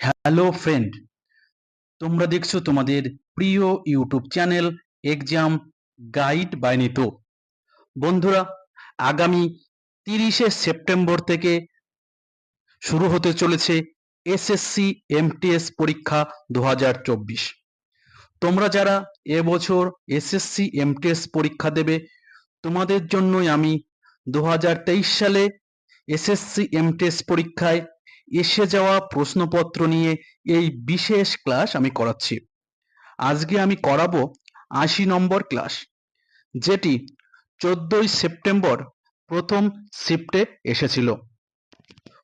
Hello friend তোমরা দেখছ তোমাদের প্রিয় YouTube channel exam guide by Nito বন্ধুরা, আগামী তিরিশে সেপ্টেম্বর থেকে শুরু হতে চলেছে এসএসসি এমটিএস পরীক্ষা দু হাজার চব্বিশ। তোমরা যারা এবছর এসএসসি এমটিএস পরীক্ষা দেবে, তোমাদের জন্যই আমি দু হাজার তেইশ সালে এসএসসি এমটিএস পরীক্ষায় এসে যাওয়া প্রশ্নপত্র নিয়ে এই বিশেষ ক্লাস আমি করাচ্ছি। আজকে আমি করাবো আশি নম্বর ক্লাস যেটি চোদ্দই সেপ্টেম্বর প্রথম শিফটে এসেছিল।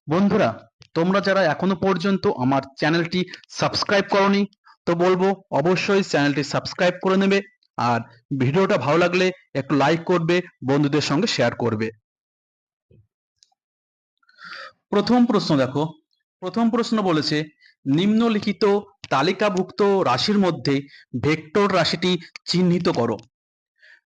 বন্ধুরা, তোমরা যারা এখনও পর্যন্ত আমার চ্যানেলটি সাবস্ক্রাইব করনি, তো বলব অবশ্যই চ্যানেলটি সাবস্ক্রাইব করে নেবে, আর ভিডিওটা ভালো লাগলে একটু লাইক করবে, বন্ধুদের সঙ্গে শেয়ার করবে। প্রথম প্রশ্ন দেখো। প্রথম প্রশ্ন বলেছে, নিম্নলিখিত তালিকাভুক্ত রাশির মধ্যে ভেক্টর রাশিটি চিহ্নিত করো।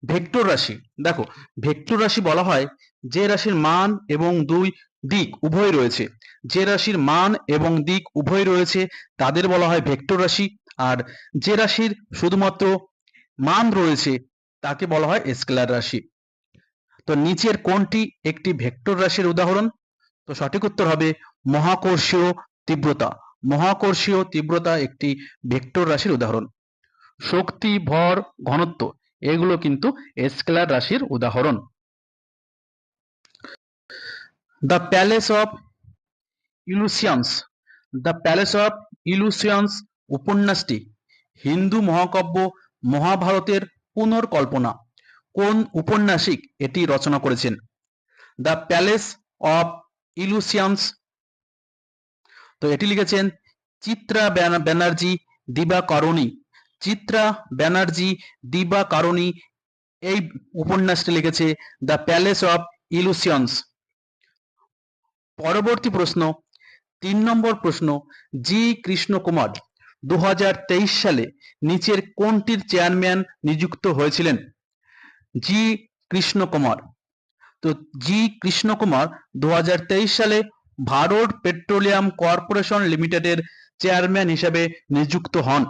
ভেক্টর রাশি, দেখো, ভেক্টর রাশি বলা হয় যে রাশির মান এবং দুই দিক উভয় রয়েছে। যে রাশির মান এবং দিক উভয় রয়েছে, তাদের বলা হয় ভেক্টর রাশি। আর যে রাশির শুধুমাত্র মান রয়েছে, তাকে বলা হয় স্কেলার রাশি। তো নিচের কোনটি একটি ভেক্টর রাশির উদাহরণ? তো সঠিক উত্তর হবে মহাকর্ষীয় তীব্রতা। মহাকর্ষীয় তীব্রতা একটি ভেক্টর রাশির উদাহরণ। শক্তি, ভর, ঘনত্ব, এগুলো কিন্তু স্কেলার রাশির উদাহরণ। The palace of illusions the palace of illusions উপন্যাসটি হিন্দু মহাকাব্য মহাভারতের পুনর্কল্পনা। কোন উপন্যাসিক এটি রচনা করেছেন? দ্য প্যালেস অফ ইলুসিয়ান্স তো এটি লিখেছেন চিত্রা ব্যানার্জি দিবাকরণী চিত্রা ব্যানার্জি দিবাকারণী এই উপন্যাসটি লিখেছে দ্য প্যালেস অফ ইলুসিয়ন্স। পরবর্তী প্রশ্ন, তিন নম্বর প্রশ্ন, জি কৃষ্ণ কুমার দু সালে নিচের কোনটির চেয়ারম্যান নিযুক্ত হয়েছিলেন? জি কৃষ্ণ কুমার তো জি কৃষ্ণ কুমার দু সালে ভারত পেট্রোলিয়াম কর্পোরেশন লিমিটেডের চেয়ারম্যান হিসেবে নিযুক্ত হন।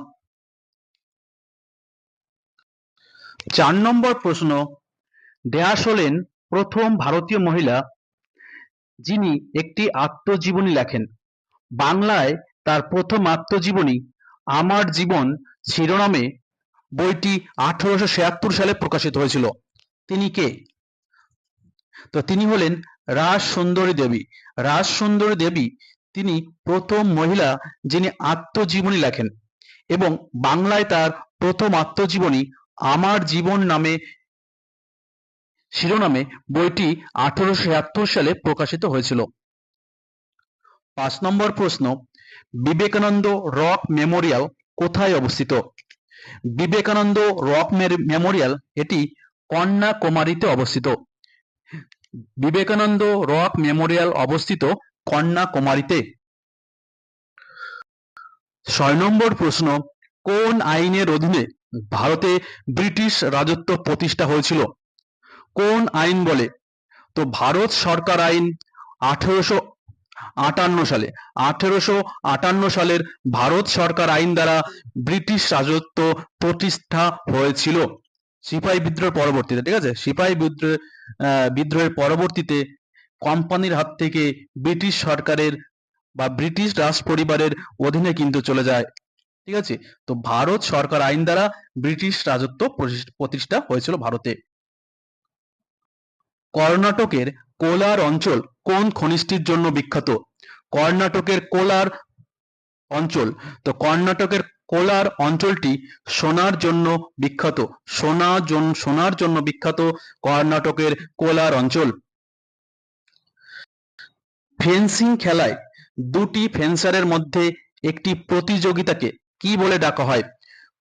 চার নম্বর প্রশ্ন ড্যাশ হলেন প্রথম ভারতীয় মহিলা যিনি একটি আত্মজীবনী লেখেন। বাংলায় তার প্রথম আত্মজীবনী আমার জীবন শিরোনামে বইটি আঠারোশো ছিয়াত্তর সালে প্রকাশিত হয়েছিল। তিনি কে? তো তিনি হলেন রাজ সুন্দরী দেবী। রাজ সুন্দরী দেবী তিনি প্রথম মহিলা যিনি আত্মজীবনী লেখেন এবং বাংলায় তার প্রথম আত্মজীবনী আমার জীবন নামে শিরোনামে বইটি আঠারোশো সালে প্রকাশিত হয়েছিল। পাঁচ নম্বর প্রশ্ন, বিবেকানন্দ রক মেমোরিয়াল কোথায় অবস্থিত? বিবেকানন্দ রক মেমোরিয়াল এটি কন্যাকুমারীতে অবস্থিত। বিবেকানন্দ রক মেমোরিয়াল অবস্থিত কন্যাকুমারীতে। ছয় নম্বর প্রশ্ন, কোন আইনের অধীনে ভারতে ব্রিটিশ রাজত্ব প্রতিষ্ঠা হয়েছিল? কোন আইন বলে? তো ভারত সরকার আইন আঠেরোশো আটান্ন সালে, আঠেরোশো আটান্ন সালের ভারত সরকার আইন দ্বারা ব্রিটিশ রাজত্ব প্রতিষ্ঠা হয়েছিল। সিপাহী বিদ্রোহের পরবর্তীতে, ঠিক আছে? সিপাহী বিদ্রোহ বিদ্রোহের পরবর্তীতে কোম্পানির হাত থেকে ব্রিটিশ সরকারের বা ব্রিটিশ রাজ পরিবারের অধীনে কিন্তু চলে যায়, ঠিক আছে? তো ভারত সরকার আইন দ্বারা ব্রিটিশ রাজত্ব প্রতিষ্ঠা হয়েছিল ভারতে। কর্ণাটকের কোলার অঞ্চল কোন খনিজটির জন্য বিখ্যাত? কর্ণাটকের কোলার অঞ্চল। তো কর্ণাটকের কোলার অঞ্চলটি সোনার জন্য বিখ্যাত। সোনা সোনার জন্য বিখ্যাত কর্ণাটকের কোলার অঞ্চল। ফেন্সিং খেলায় দুটি ফেন্সারের মধ্যে একটি প্রতিযোগিতাকে কি বলে ডাকা হয়?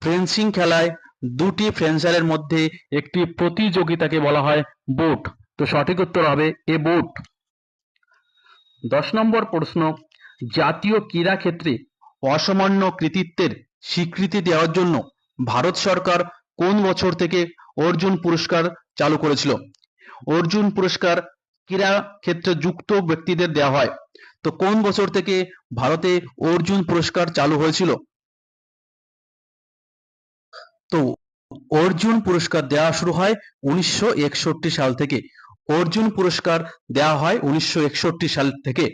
ফেন্সিং খেলায় দুটি ফেন্সারের মধ্যে একটি প্রতিযোগিতাকে বলা হয় বোট। তো সঠিক উত্তর হবে এ বোট। দশ নম্বর প্রশ্ন, জাতীয় ক্রীড়া ক্ষেত্রে অসামান্য কৃতিত্বের স্বীকৃতি দেওয়ার জন্য ভারত সরকার কোন বছর থেকে অর্জুন পুরস্কার চালু করেছিল? অর্জুন পুরস্কার ক্রীড়া ক্ষেত্রে যুক্ত ব্যক্তিদের দেওয়া হয়। তো কোন বছর থেকে ভারতে অর্জুন পুরস্কার চালু হয়েছিল? তো অর্জুন পুরস্কার দেওয়া শুরু হয় উনিশশো একষট্টি সাল থেকে। অর্জুন পুরস্কার দেওয়া হয় উনিশশো একষট্টি সাল থেকে।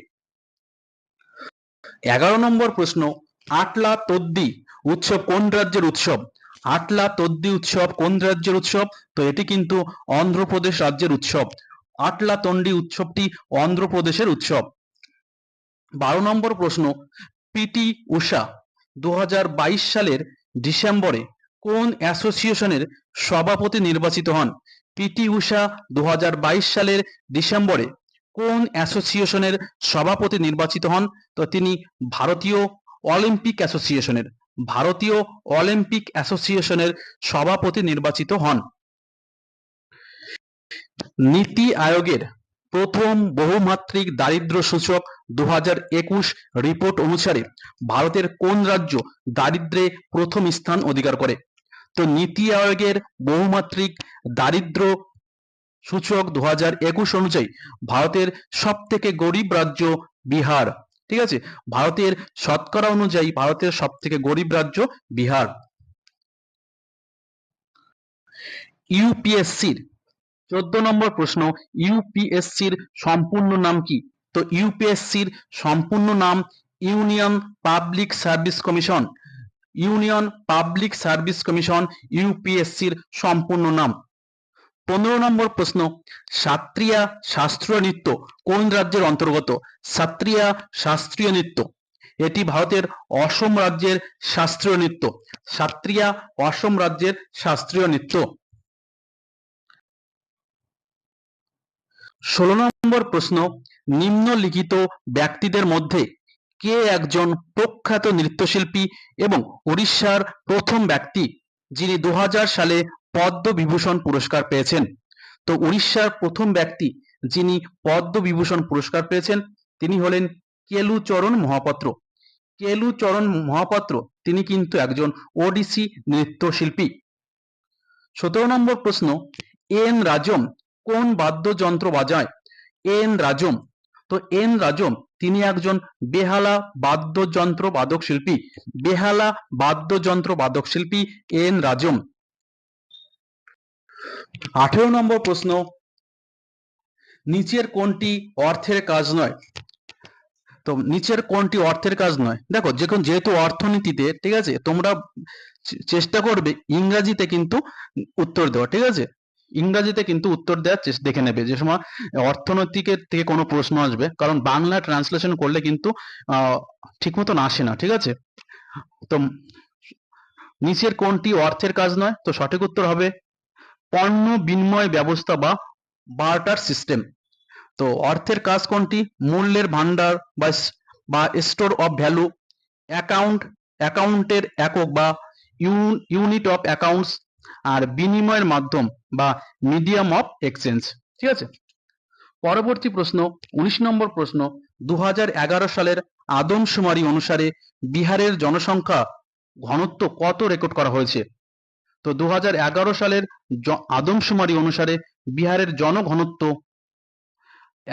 এগারো নম্বর প্রশ্ন, আটলা তদ্দি উৎসব কোন রাজ্যের উৎসব? আটলা, তদ্দি উৎসব কোন রাজ্যের উৎসব? তো এটি কিন্তু অন্ধ্রপ্রদেশ রাজ্যের উৎসব। আটলা, তন্ডি উৎসবটি অন্ধ্রপ্রদেশের উৎসব। বারো নম্বর প্রশ্ন, পিটি উষা দু সালের ডিসেম্বরে কোন অ্যাসোসিয়েশনের সভাপতি নির্বাচিত হন? পিটি উষা দু সালের ডিসেম্বরে কোন অ্যাসোসিয়েশনের সভাপতি নির্বাচিত হন? তো তিনি ভারতীয় অলিম্পিক অ্যাসোসিয়েশনের ভারতীয় অলিম্পিক অ্যাসোসিয়েশনের সভাপতি নির্বাচিত হন। নীতি আয়োগের প্রথম বহুমাত্রিক দারিদ্র্য সূচক দু রিপোর্ট অনুসারে ভারতের কোন রাজ্য দারিদ্র্যে প্রথম স্থান অধিকার করে? তো নীতি আয়োগের বহুমাত্রিক দারিদ্র্য সূচক দু অনুযায়ী ভারতের সব থেকে গরিব রাজ্য বিহার। ঠিক আছে? ভারতের শতকরা অনুযায়ী ভারতের সব থেকে গরিব রাজ্য বিহার। ইউপিএসসির চোদ্দ নম্বর প্রশ্ন ইউপিএসসির সম্পূর্ণ নাম কি? তো ইউপিএসসির সম্পূর্ণ নাম Union Public Service Commission Union Public Service Commission ইউপিএসসির সম্পূর্ণ নাম। পনেরো নম্বর প্রশ্ন, সাত্রিয়া শাস্ত্রীয় নৃত্য কোন রাজ্যের অন্তর্গত? সাত্রিয়া শাস্ত্রীয় নৃত্য। এটি ভারতের অসম রাজ্যের শাস্ত্রীয় নৃত্য। সাত্রিয়া অসম রাজ্যের শাস্ত্রীয় নৃত্য। ষোলো নম্বর প্রশ্ন, নিম্নলিখিত ব্যক্তিদের মধ্যে কে একজন প্রখ্যাত নৃত্যশিল্পী এবং উড়িষ্যার প্রথম ব্যক্তি যিনি দু হাজার সালে পদ্মবিভূষণ পুরস্কার পেয়েছেন। তো উড়িষ্যার প্রথম ব্যক্তি যিনি পদ্মবিভূষণ পুরস্কার পেয়েছেন, তিনি হলেন কেলুচরণ মহাপাত্র। কেলুচরণ মহাপাত্র, তিনি কিন্তু একজন ওডিসি নৃত্যশিল্পী। সতেরো নম্বর প্রশ্ন, এন রাজম কোন বাদ্যযন্ত্র বাজায়? এন রাজম, তো এন রাজম তিনি একজন বেহালা বাদ্যযন্ত্র বাদক শিল্পী বেহালা বাদ্যযন্ত্র বাদক শিল্পী এন রাজম। আঠেরো নম্বর প্রশ্ন, নিচের কোনটি অর্থের কাজ নয়? তো নিচের কোনটি অর্থের কাজ নয়? দেখো, যখন যেহেতু অর্থনীতিতে, ঠিক আছে, তোমরা চেষ্টা করবে ইংরাজিতে কিন্তু উত্তর দেওয়া, ঠিক আছে? ইংরাজিতে কিন্তু উত্তর দেওয়ার চেষ্টা দেখে নেবে। যে সময় অর্থনৈতিকের থেকে কোনো প্রশ্ন আসবে, কারণ বাংলা ট্রান্সলেশন করলে কিন্তু ঠিক মতন আসে না, ঠিক আছে? তো নিচের কোনটি অর্থের কাজ নয়? তো সঠিক উত্তর হবে পণ্য বিনিময় ব্যবস্থা বা বার্টার সিস্টেম। তো অর্থের কাজ কোনটি? মূল্যের ভান্ডার বা বা স্টোর অফ ভ্যালু, অ্যাকাউন্ট, অ্যাকাউন্টের একক বা ইউনিট অফ অ্যাকাউন্টস, আর বিনিময়ের মাধ্যম বা মিডিয়াম অফ এক্সচেঞ্জ। ঠিক আছে? পরবর্তী প্রশ্ন, উনিশ নম্বর প্রশ্ন দু হাজার এগারো সালের আদমশুমারি অনুসারে বিহারের জনসংখ্যা ঘনত্ব কত রেকর্ড করা হয়েছে? তো দু হাজার এগারো সালের আদমশুমারি অনুসারে বিহারের জনঘনত্ব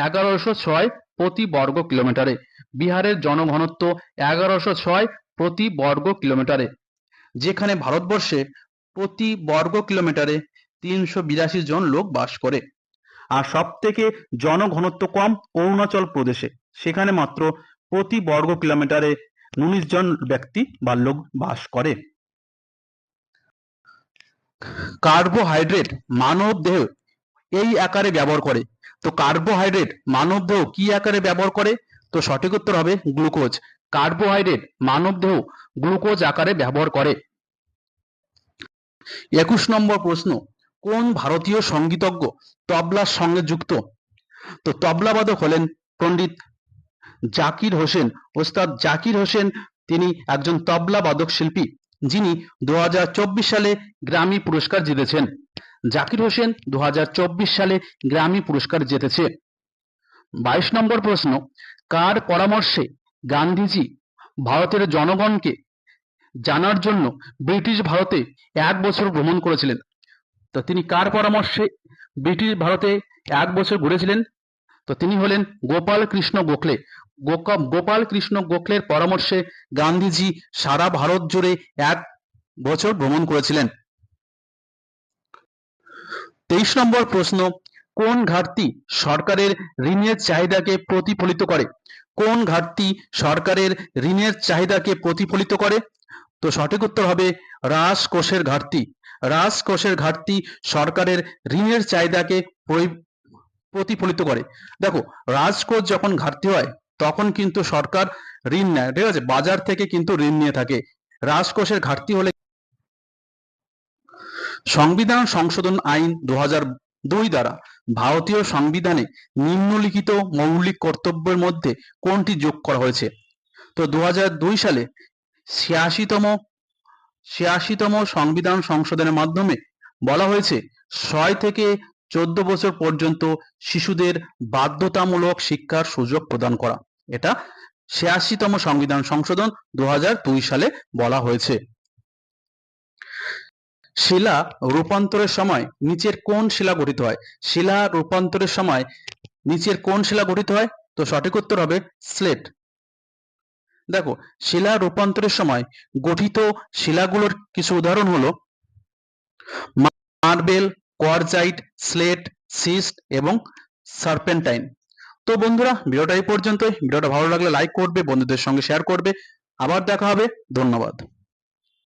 এগারোশো ছয় প্রতি বর্গ কিলোমিটারে। বিহারের জনঘনত্ব এগারোশো ছয় প্রতি বর্গ কিলোমিটারে। যেখানে ভারতবর্ষে প্রতি বর্গ কিলোমিটারে তিনশো বিরাশি জন লোক বাস করে। আর সব থেকে জনঘনত্ব কম অরুণাচল প্রদেশে। সেখানে মাত্র প্রতি বর্গ কিলোমিটারে উনিশ জন ব্যক্তি বা লোক বাস করে। কার্বোহাইড্রেট মানব দেহ এই আকারে ব্যবহার করে। তো কার্বোহাইড্রেট মানব দেহ কি আকারে ব্যবহার করে? তো সঠিক উত্তর হবে গ্লুকোজ কার্বোহাইড্রেট মানব দেহ গ্লুকোজ আকারে ব্যবহার করে। একুশ নম্বর প্রশ্ন, কোন ভারতীয় সঙ্গীতজ্ঞ তবলার সঙ্গে যুক্ত? তো তবলাবাদক হলেন পণ্ডিত জাকির হোসেন। ওস্তাদ জাকির হোসেন, তিনি একজন তবলা বাদক শিল্পী। যিনি দু সালে গ্রামী পুরস্কার জিতেছেন। জাকির হোসেন দু সালে গ্রামী পুরস্কার জিতেছে। বাইশ নম্বর প্রশ্ন, কার পরামর্শে গান্ধীজি ভারতের জনগণকে জানার জন্য ব্রিটিশ ভারতে এক বছর ভ্রমণ করেছিলেন? তো তিনি কার পরামর্শে ব্রিটিশ ভারতে এক বছর ঘুরেছিলেন? তো তিনি হলেন গোপাল কৃষ্ণ গোখলে। গোপাল কৃষ্ণ গোখলের পরামর্শে গান্ধীজি সারা ভারত জুড়ে এক বছর ভ্রমণ করেছিলেন। তেইশ নম্বর প্রশ্ন, কোন ঘাটতি সরকারের ঋণের চাহিদাকে প্রতিফলিত করে? কোন ঘাটতি সরকারের ঋণের চাহিদাকে প্রতিফলিত করে? তো সঠিক উত্তর হবে রাজকোষের ঘাটতি। রাজকোষের ঘাটতি সরকারের ঋণের চাহিদাকে প্রতিফলিত করে। দেখো, রাজকোষ যখন ঘাটতি হয় তখন কিন্তু সরকার ঋণ নেয়, ঠিক আছে? বাজার থেকে কিন্তু ঋণ নিয়ে থাকে। রাজকোষের ঘাটতি হলে সংবিধান সংশোধন আইন দু দুই দ্বারা ভারতীয় সংবিধানে নিম্নলিখিত মৌলিক কর্তব্যের মধ্যে কোনটি যোগ করা হয়েছে? তো দু সালে ছিয়াশিতম ছিয়াশিতম সংবিধান সংশোধনের মাধ্যমে বলা হয়েছে, ছয় থেকে চোদ্দ বছর পর্যন্ত শিশুদের বাধ্যতামূলক শিক্ষার সুযোগ প্রদান করা। এটা ছিয়াশিতম সংবিধান সংশোধন দু সালে বলা হয়েছে। শিলা রূপান্তরের সময় নিচের কোন শিলা গঠিত হয়? শিলা রূপান্তরের সময় নিচের কোন শিলা গঠিত হয়? তো সঠিক উত্তর হবে স্লেট। দেখো, শিলা রূপান্তরের সময় গঠিত শিলাগুলোর কিছু উদাহরণ হলো মার্বেল, কোয়ারজাইট, স্লেট, সিস্ট এবং সার্পেন্টাইন। তো বন্ধুরা, ভিডিওটা এই পর্যন্তই। ভিডিওটা ভালো লাগলে লাইক করবে, বন্ধুদের সঙ্গে শেয়ার করবে। আবার দেখা হবে। ধন্যবাদ।